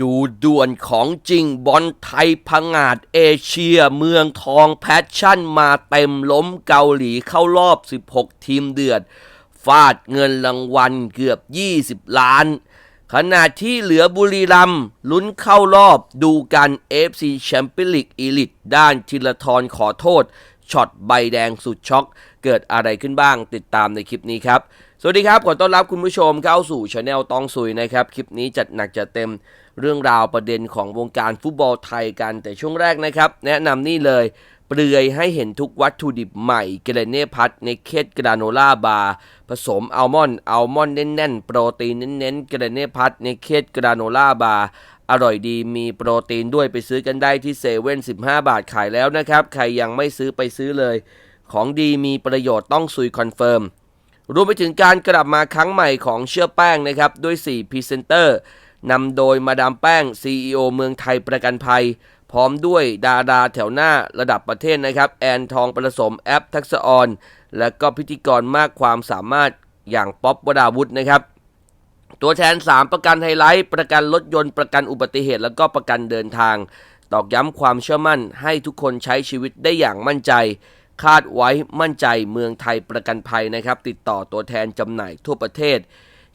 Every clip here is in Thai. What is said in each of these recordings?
ดูด่วนของจริงบอลไทยพังอาจเอเชียเมืองทองแพชชั่นมาเต็มล้มเกาหลีเข้ารอบ 16 ทีมเดือด ฟาดเงินรางวัลเกือบ 20 ล้าน ขณะที่เหลือบุรีรัมลุ้นเข้ารอบดูกัน FC แชมเปี้ยนลีกอีลิตด้านธีรทรขอโทษช็อตใบแดงสุดช็อก เกิดอะไรขึ้นบ้างติดตามในคลิปนี้ครับ สวัสดีครับ ขอต้อนรับคุณผู้ชมเข้าสู่ช anel ตองซุยนะครับ คลิปนี้จัดหนักจัดเต็ม เรื่องราวประเด็นของวงการฟุตบอลไทยกันแต่ช่วงแรกนะครับ แนะนำนี่เลยเปลือยให้เห็นทุกวัตถุดิบใหม่เกเรเน่พัทในเคสกราโนล่าบาร์ผสมอัลมอนด์อัลมอนด์แน่นๆ โปรตีนเน้นๆเกเรเน่พัทในเคสกราโนล่าบาร์อร่อยดีมีโปรตีนด้วยไปซื้อกันได้ที่เซเว่น15 บาทขายแล้วนะครับ ใครยังไม่ซื้อไปซื้อเลย ของดีมีประโยชน์ต้องซุยคอนเฟิร์มรวมไปถึงการกลับมาครั้งใหม่ของเชื่อแป้งนะครับด้วย 4พรีเซนเตอร์ นำโดยมาดามแป้ง CEO เมืองไทยประกันภัย พร้อมด้วยดาราแถวหน้าระดับประเทศนะครับ แอนทองประสมแอปทักษะออน และก็พิธีกรมากความสามารถอย่างป๊อปวดาวุฒนะครับ ตัวแทน 3 ประกันไฮไลท์ ประกันรถยนต์ประกันอุบัติเหตุ แล้วก็ประกันเดินทาง ตอกย้ำความเชื่อมั่นให้ทุกคนใช้ชีวิตได้อย่างมั่นใจ คาดไว้มั่นใจเมืองไทยประกันภัยนะครับ ติดต่อตัวแทนจำหน่ายทั่วประเทศ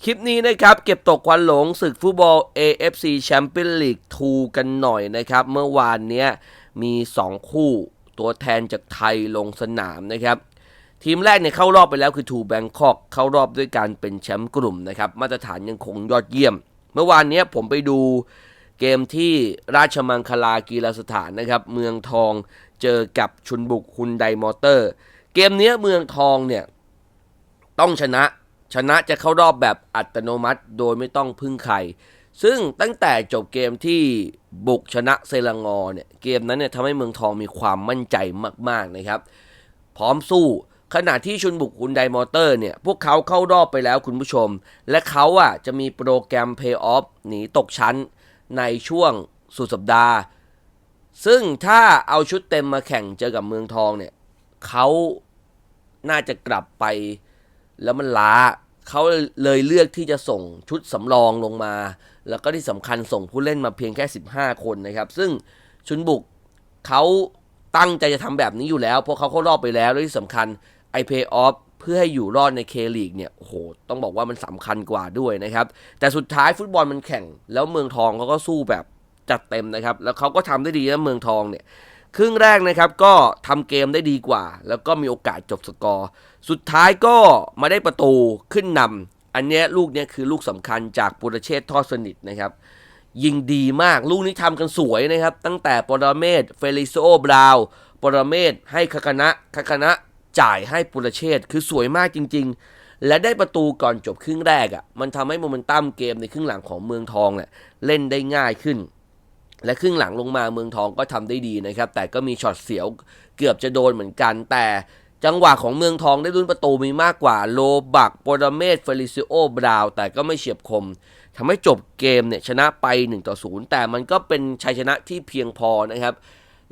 คลิปนี้นะครับ เก็บตกควันหลงศึกฟุตบอล AFC Champions League 2 กันหน่อยนะครับ เมื่อวานเนี้ยมี 2 คู่ตัวแทนจากไทยลงสนามนะครับ ทีมแรกเนี่ยเข้ารอบไปแล้วคือทูแบงคอกเข้ารอบด้วยการเป็นแชมป์กลุ่มนะครับ มาตรฐานยังคงยอดเยี่ยม เมื่อวานเนี้ยผมไปดูเกมที่ราชมังคลากีฬาสถานนะครับ เมืองทองเจอกับชุนบุกฮุนไดมอเตอร์ เกมเนี้ยเมืองทองเนี่ยต้องชนะ ชนะจะเข้ารอบแบบอัตโนมัติโดยไม่ต้องพึ่งใคร ซึ่งตั้งแต่จบเกมที่บุกชนะเซรังอเนี่ย เกมนั้นเนี่ยทำให้เมืองทองมีความมั่นใจมาก ๆ นะครับ พร้อมสู้ ขณะที่ชุนบุกฮุนไดมอเตอร์เนี่ย พวกเขาเข้ารอบไปแล้วคุณผู้ชม และเขาอะจะมีโปรแกรมเพย์ออฟหนีตกชั้นในช่วงสุดสัปดาห์ ซึ่งถ้าเอาชุดเต็มมาแข่งเจอกับเมืองทองเนี่ยเขาน่าจะกลับไป แล้วมันล้าเขาเลยเลือกที่จะส่งชุดสำรองลงมา แล้วก็ที่สำคัญส่งผู้เล่นมาเพียงแค่ 15 คนนะครับ ซึ่งชุนบุกเขาตั้งใจจะทำแบบนี้อยู่แล้ว เพราะเขาเข้ารอบไปแล้วและที่สำคัญไอเพย์ออฟเพื่อให้อยู่รอดในเคลีกเนี่ยโอ้โหต้องบอกว่ามันสำคัญกว่าด้วยนะครับ แต่สุดท้ายฟุตบอลมันแข่ง แล้วเมืองทองเขาก็สู้แบบจัดเต็มนะครับ แล้วเขาก็ทำได้ดีนะเมืองทองเนี่ย ครึ่งแรกนะครับก็ทำเกมได้ดีกว่า แล้วก็มีโอกาสจบสกอร์ สุดท้ายก็มาได้ประตูขึ้นนำอันเนี้ยลูกเนี้ยคือลูกสำคัญจากปุรเชษทอดสนิทนะครับยิงดีมากลูกนี้ทำกันสวยนะครับ ตั้งแต่ปรเมศเฟลิโซบราวปรเมศให้คาคานะคาคานะจ่ายให้ปุรเชษคือสวยมากจริง ๆ และได้ประตูก่อนจบครึ่งแรกอะ่ะมันทำให้โมเมนตัมเกมในครึ่งหลังของเมืองทองเนี่ยเล่นได้ง่ายขึ้น และครึ่งหลังลงมาเมืองทองก็ทำได้ดีนะครับ แต่ก็มีช็อตเสียวเกือบจะโดนเหมือนกัน แต่จังหวะของเมืองทองได้ลุ้นประตูมีมากกว่าโลบักโปรเมศเฟลิซิโอบราว แต่ก็ไม่เฉียบคมทำให้จบเกมเนี่ยชนะไป1ต่อ0แต่มันก็เป็นชัยชนะที่เพียงพอนะครับ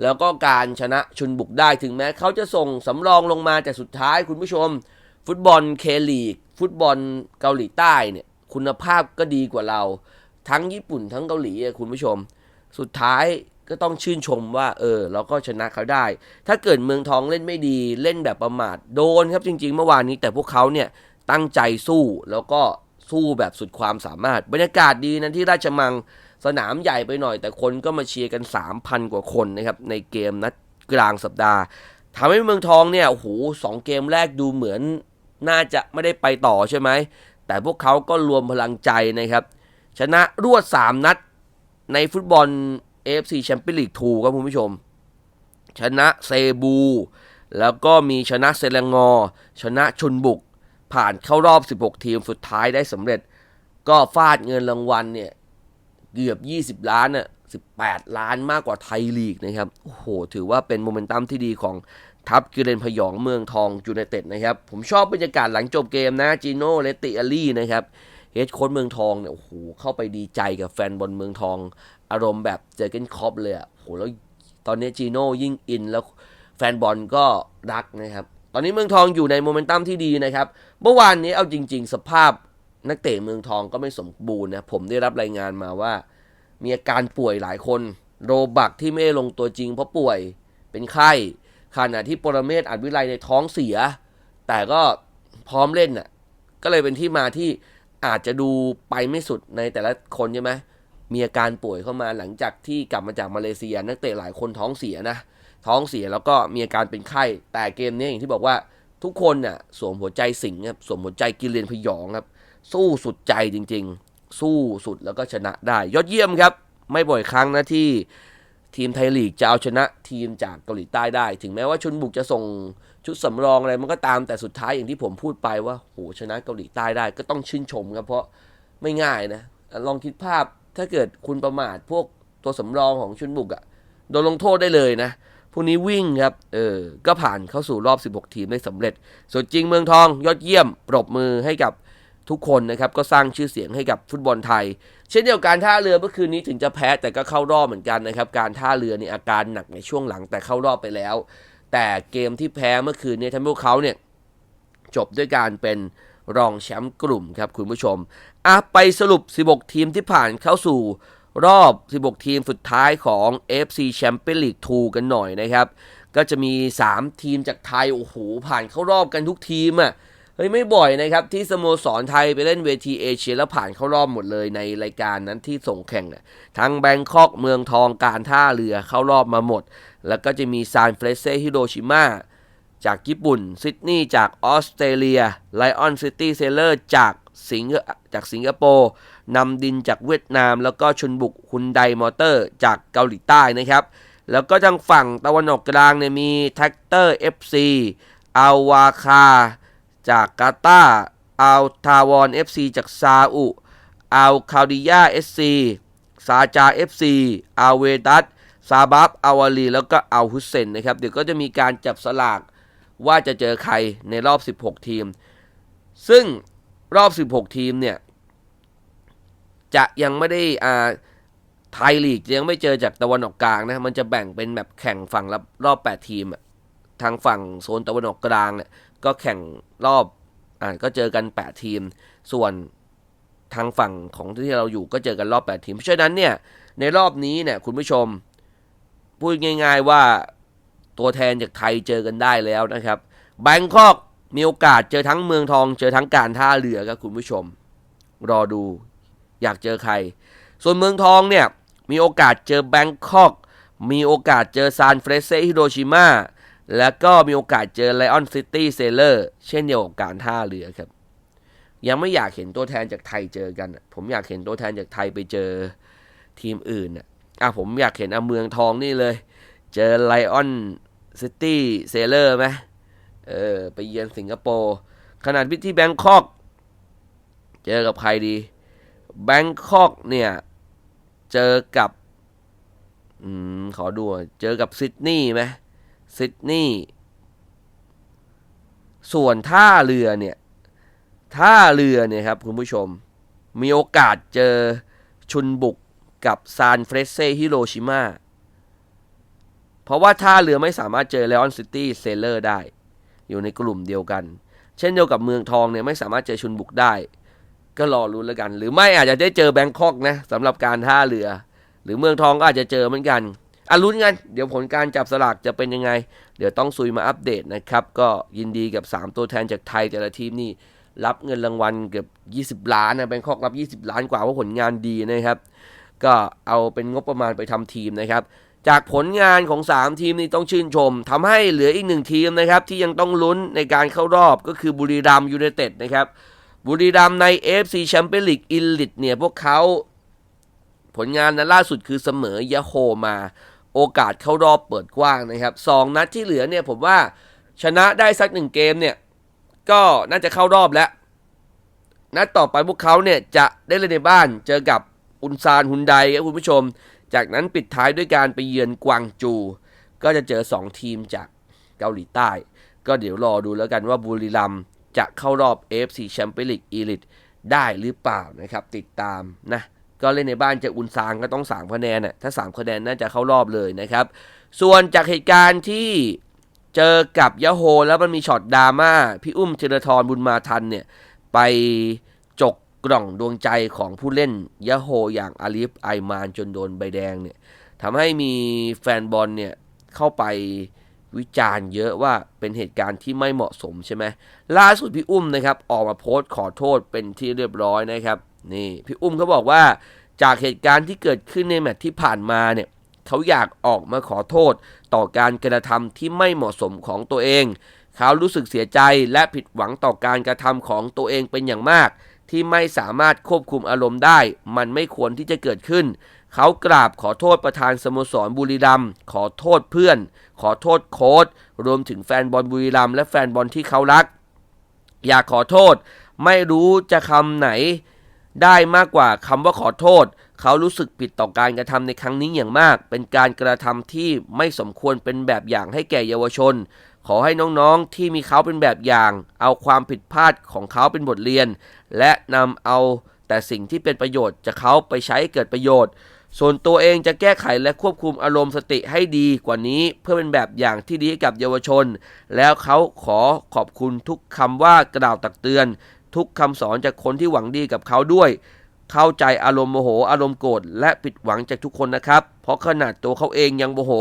แล้วก็การชนะชุนบุกได้ถึงแม้เขาจะส่งสำรองลงมาแต่สุดท้ายคุณผู้ชม ฟุตบอลเคลีกฟุตบอลเกาหลีใต้เนี่ยคุณภาพก็ดีกว่าเรา ทั้งญี่ปุ่นทั้งเกาหลีคุณผู้ชม สุดท้ายก็ต้องชื่นชมว่า เออ เราก็ชนะเขาได้ ถ้าเกิดเมืองทองเล่นไม่ดีเล่นแบบประมาทโดนครับจริง ๆ เมื่อวานนี้แต่พวกเขาเนี่ยตั้งใจสู้แล้วก็สู้แบบสุดความสามารถ บรรยากาศดีนะที่ราชมังสนามใหญ่ไปหน่อย แต่คนก็มาเชียร์กัน 3,000 กว่าคนนะครับในเกมนัดกลางสัปดาห์ทำให้เมืองทองเนี่ยโอ้โหสองเกมแรกดูเหมือนน่าจะไม่ได้ไปต่อใช่ไหมแต่พวกเขาก็รวมพลังใจนะครับ ชนะรวด 3 นัด ในฟุตบอล AFC Champions League 2ครับคุณผู้ชม ชนะเซบู แล้วก็มีชนะเซเลงอ ชนะชุนบุก ผ่านเข้ารอบ 16 ทีมสุดท้ายได้สำเร็จ ก็ฟาดเงินรางวัลเนี่ย เกือบ 20 ล้านน่ะ18 ล้านมากกว่าไทยลีกนะครับ โอ้โห ถือว่าเป็นโมเมนตัมที่ดีของทัพกิเรนพยองเมืองทองจูไนเต็ดนะครับ ผมชอบบรรยากาศหลังจบเกมนะจีโน่เลติอาลี่นะครับ ฮดโค้ชเมืองทองเนี่ยโอ้โหเข้าไปดีใจกับแฟนบอลเมืองทอง อารมณ์แบบเจอเกนคอปเลยอะ่ะโหแล้วตอนนี้จีโน่ยิ่งอินแล้วแฟนบอลก็รักนะครับ ตอนนี้เมืองทองอยู่ในโมเมนตัมที่ดีนะครับ เมื่อวานนี้เอาจริง ๆ สภาพนักเตะเมืองทองก็ไม่สมบูรณ์นะ ผมได้รับรายงานมาว่า มีอาการป่วยหลายคน โรบักที่ไม่ลงตัวจริงเพราะป่วยเป็นไข้ขณะที่ปรเมศอัดวิไลในท้องเสีย แต่ก็พร้อมเล่นน่ะก็เลยเป็นที่มาที่ อาจจะดูไปไม่สุดในแต่ละคนใช่ไหมมีอาการป่วยเข้ามาหลังจากที่กลับมาจากมาเลเซีย นักเตะหลายคนท้องเสียนะ ท้องเสียแล้วก็มีอาการเป็นไข้ แต่เกมนี้อย่างที่บอกว่าทุกคนน่ะสวมหัวใจสิงห์ครับสวมหัวใจกิเลนพยองครับ สู้สุดใจจริง ๆ สู้สุดแล้วก็ชนะได้ ยอดเยี่ยมครับ ไม่บ่อยครั้งนะที่ ทีมไทยลีกจะเอาชนะทีมจากเกาหลีใต้ได้ ถึงแม้ว่าชุนบุกจะส่งชุดสำรองอะไรมันก็ตามแต่สุดท้ายอย่างที่ผมพูดไปว่าโหชนะเกาหลีใต้ได้ก็ต้องชื่นชมครับเพราะไม่ง่ายนะลองคิดภาพถ้าเกิดคุณประมาทพวกตัวสำรองของชุนบุกอะ่ะโดนลงโทษได้เลยนะพวกนี้วิ่งครับเออก็ผ่านเข้าสู่รอบ 16 ทีมได้สำเร็จ ส่วนจริงเมืองทองยอดเยี่ยมปรบมือให้กับ ทุกคนนะครับก็สร้างชื่อเสียงให้กับฟุตบอลไทย เช่นเดียวกันท่าเรือเมื่อคืนนี้ถึงจะแพ้แต่ก็เข้ารอบเหมือนกันนะครับ การท่าเรือในอาการหนักในช่วงหลังแต่เข้ารอบไปแล้ว แต่เกมที่แพ้เมื่อคืนนี้ทำให้พวกเขาเนี่ยจบด้วยการเป็นรองแชมป์กลุ่มครับคุณผู้ชมอะไปสรุป 16 ทีมที่ผ่านเข้าสู่รอบ 16 ทีมสุดท้ายของ FC Champions League 2 กันหน่อยนะครับ ก็จะมี 3 ทีมจากไทย โอ้โห ผ่านเข้ารอบกันทุกทีมอะ เฮ้ยไม่บ่อยนะครับ ที่สโมสรไทยไปเล่นเวทีเอเชียแล้วผ่านเข้ารอบหมดเลยในรายการนั้นที่ส่งแข่งน่ะทั้งแบงคอกเมืองทองการท่าเรือเข้ารอบมาหมด แล้วก็จะมีซานเฟรเซฮิโรชิมาจากญี่ปุ่น ซิดนีย์จากออสเตรเลียไลออนซิตี้เซเลอร์จากสิงห์จากสิงคโปร์นำดินจากเวียดนาม แล้วก็ชนบุกฮุนไดมอเตอร์ จากเกาหลีใต้นะครับ แล้วก็ทางฝั่งตะวันออกกลางเนี่ยมีแท็กเตอร์ FC อัลวาคา จากกาตาอัลทาวอน FC จากซาอุอัลคาดิยา SC ซาจา FC อัลเวดัสซาบับอาวาลี แล้วก็อัลฮุเซนนะครับ เดี๋ยวก็จะมีการจับสลากว่าจะเจอใครในรอบ 16 ทีม ซึ่งรอบ 16 ทีมเนี่ย จะยังไม่ได้อ่าไทยลีกยังไม่เจอจากตะวันออกกลางนะ มันจะแบ่งเป็นแบบแข่งฝั่งรอบ 8 ทีม ทางฝั่งโซนตะวันออกกลางเนี่ย ก็แข่งรอบอ่าก็เจอกัน 8 ทีม ส่วนทางฝั่งของที่เราอยู่ก็เจอกันรอบ 8 ทีม เพราะฉะนั้นเนี่ยในรอบนี้เนี่ยคุณผู้ชมพูดง่ายๆว่าตัวแทนจากไทยเจอกันได้แล้วนะครับแบงคอกมีโอกาสเจอทั้งเมืองทอง เจอทั้งการท่าเรือครับคุณผู้ชม รอดูอยากเจอใคร ส่วนเมืองทองเนี่ยมีโอกาสเจอแบงคอกมีโอกาสเจอซานเฟรเซฮิโรชิมา แล้วก็มีโอกาสเจอไลออนซิตี้เซเลอร์เช่นเดียวกับการท่าเรือครับ ยังไม่อยากเห็นตัวแทนจากไทยเจอกัน ผมอยากเห็นตัวแทนจากไทยไปเจอทีมอื่นอะอะผมอยากเห็นอเมืองทองนี่เลย เจอไลออนซิตี้เซเลอร์ไหมเออไปเยือนสิงคโปร์ขนาดวิที่แบงคอก เจอกับใครดีแบงคอกเนี่ย เจอกับ อืม ขอดู เจอกับซิดนีย์ไหม ซิดนีย์ส่วนท่าเรือเนี่ยท่าเรือเนี่ยครับคุณผู้ชม มีโอกาสเจอชุนบุกกับซานเฟรเซฮิโรชิมาเพราะว่าท่าเรือไม่สามารถเจอเลออนซิตี้เซเลอร์ได้ อยู่ในกลุ่มเดียวกัน เช่นเดียวกับเมืองทองเนี่ยไม่สามารถเจอชุนบุกได้ ก็รอรุ้นแล้วกัน หรือไม่อาจจะได้เจอแบงคอกนะสำหรับการท่าเรือ หรือเมืองทองก็อาจจะเจอเหมือนกัน อะลุ้นกัน เดี๋ยวผลการจับสลากจะเป็นยังไง เดี๋ยวต้องซุยมาอัปเดตนะครับ ก็ยินดีกับ 3 ตัวแทนจากไทยแต่ละทีมนี่ รับเงินรางวัลเกือบ 20 ล้านนะแบงคอกรับ 20 ล้านกว่าเพราะผลงานดีนะครับ ก็เอาเป็นงบประมาณไปทำทีมนะครับ จากผลงานของ 3 ทีมนี้ต้องชื่นชมทำให้เหลืออีกหนึ่งทีมนะครับ ที่ยังต้องลุ้นในการเข้ารอบก็คือบุรีรัมยูไนเต็ดนะครับบุรีรัมใน AFC Champions League e l i t เนี่ยพวกเขาผลงานนั้นล่าสุดคือเสมอยะโฮมา โอกาสเข้ารอบเปิดกว้างนะครับสองนัดที่เหลือเนี่ยผมว่าชนะได้สักหนึ่งเกมเนี่ยก็น่าจะเข้ารอบแล้ว นัดต่อไปพวกเขาเนี่ยจะได้เล่นในบ้านเจอกับอุนซานฮุนไดครับคุณผู้ชม จากนั้นปิดท้ายด้วยการไปเยือนกวางจู ก็จะเจอ 2 ทีมจากเกาหลีใต้ ก็เดี๋ยวรอดูแล้วกันว่าบุรีรัมจะเข้ารอบ AFC Champions League Elite ได้หรือเปล่านะครับ ติดตามนะ ก็เล่นในบ้านจะอุนซางก็ต้อง3คะแนนน่ะถ้า3คะแนนน่าจะเข้ารอบเลยนะครับ ส่วนจากเหตุการณ์ที่เจอกับยะโฮแล้วมันมีช็อตดราม่าพี่อุ้มธีรทรบุญมาทันเนี่ยไปจกกล่องดวงใจของผู้เล่นยะโฮอย่างอาลีฟไอมานจนโดนใบแดงเนี่ยทำให้มีแฟนบอลเนี่ยเข้าไปวิจารณ์เยอะว่าเป็นเหตุการณ์ที่ไม่เหมาะสมใช่ไหมล่าสุดพี่อุ้มนะครับ ออกมาโพสต์ขอโทษเป็นที่เรียบร้อยนะครับ นี่พี่อุ้มเขาบอกว่าจากเหตุการณ์ที่เกิดขึ้นในแมตช์ที่ผ่านมาเนี่ยเขาอยากออกมาขอโทษต่อการกระทำที่ไม่เหมาะสมของตัวเอง เขารู้สึกเสียใจและผิดหวังต่อการกระทำของตัวเองเป็นอย่างมาก ที่ไม่สามารถควบคุมอารมณ์ได้ มันไม่ควรที่จะเกิดขึ้น เขากราบขอโทษประธานสโมสรบุรีรัมย์ขอโทษเพื่อน ขอโทษโค้ชรวมถึงแฟนบอลบุรีรัมย์และแฟนบอลที่เขารัก อยากขอโทษ ไม่รู้จะคำไหน ได้มากกว่าคำว่าขอโทษ เขารู้สึกผิดต่อการกระทำในครั้งนี้อย่างมาก เป็นการกระทำที่ไม่สมควรเป็นแบบอย่างให้แก่เยาวชน ขอให้น้องๆที่มีเขาเป็นแบบอย่าง เอาความผิดพลาดของเขาเป็นบทเรียน และนำเอาแต่สิ่งที่เป็นประโยชน์จะเขาไปใช้ให้เกิดประโยชน์ ส่วนตัวเองจะแก้ไขและควบคุมอารมณ์สติให้ดีกว่านี้เพื่อเป็นแบบอย่างที่ดีให้กับเยาวชน แล้วเขาขอขอบคุณทุกคำว่ากล่าวตักเตือน ทุกคำสอนจากคนที่หวังดีกับเขาด้วย เข้าใจอารมณ์โมโห อารมณ์โกรธและผิดหวังจากทุกคนนะครับ เพราะขนาดตัวเขาเองยังโมโห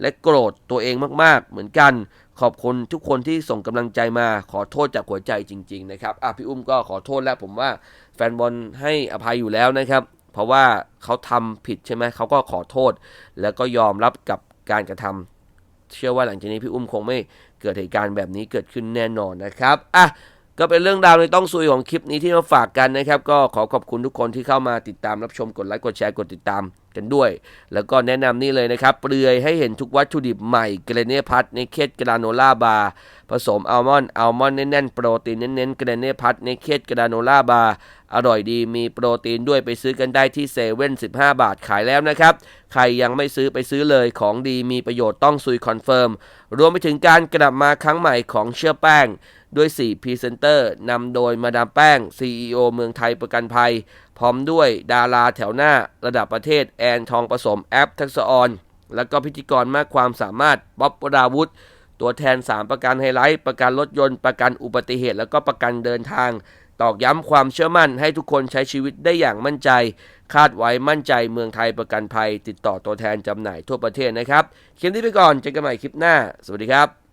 และโกรธตัวเองมากๆ เหมือนกัน ขอบคุณทุกคนที่ส่งกำลังใจมาขอโทษจากหัวใจจริง ๆ นะครับอะพี่อุ้มก็ขอโทษแล้วผมว่าแฟนบอลให้อภัยอยู่แล้วนะครับ เพราะว่าเขาทำผิดใช่ไหมเขาก็ขอโทษ แล้วก็ยอมรับกับการกระทำเชื่อว่าหลังจากนี้พี่อุ้มคงไม่เกิดเหตุการณ์แบบนี้เกิดขึ้นแน่นอนนะครับ อะ ก็เป็นเรื่องราวในต้องซุยของคลิปนี้ที่มาฝากกันนะครับ ก็ขอขอบคุณทุกคนที่เข้ามาติดตามรับชมกดไลค์กดแชร์กดติดตามกันด้วย แล้วก็แนะนำนี่เลยนะครับ เปลือยให้เห็นทุกวัตถุดิบใหม่เกรเน่พัทในเคสกราโนล่าบาร์ผสมอัลมอนด์อัลมอนด์แน่นๆโปรตีนเน้นๆเกรเน่พัทในเคสกราโนล่าบาร์อร่อยดีมีโปรตีนด้วยไปซื้อกันได้ที่เซเว่น15บาทขายแล้วนะครับ ใครยังไม่ซื้อไปซื้อเลยของดีมีประโยชน์ต้องซุยคอนเฟิร์มรวมไปถึงการกลับมาครั้งใหม่ของเชื่อแป้ง ด้วย 4พรีเซนเตอร์นำโดยมาดามแป้ง CEO เมืองไทยประกันภัย พร้อมด้วยดาราแถวหน้าระดับประเทศแอนทองผสมแอปทักษะออน แล้วก็พิธีกรมากความสามารถบ๊อบวราวุธ ตัวแทน 3 ประกันไฮไลท์ ประกันรถยนต์ ประกันอุบัติเหตุ แล้วก็ประกันเดินทาง ตอกย้ำความเชื่อมั่นให้ทุกคนใช้ชีวิตได้อย่างมั่นใจ คาดไว้มั่นใจเมืองไทยประกันภัย ติดต่อตัวแทนจำหน่ายทั่วประเทศนะครับคลิปนี้ไปก่อนเจอกันใหม่คลิปหน้า สวัสดีครับ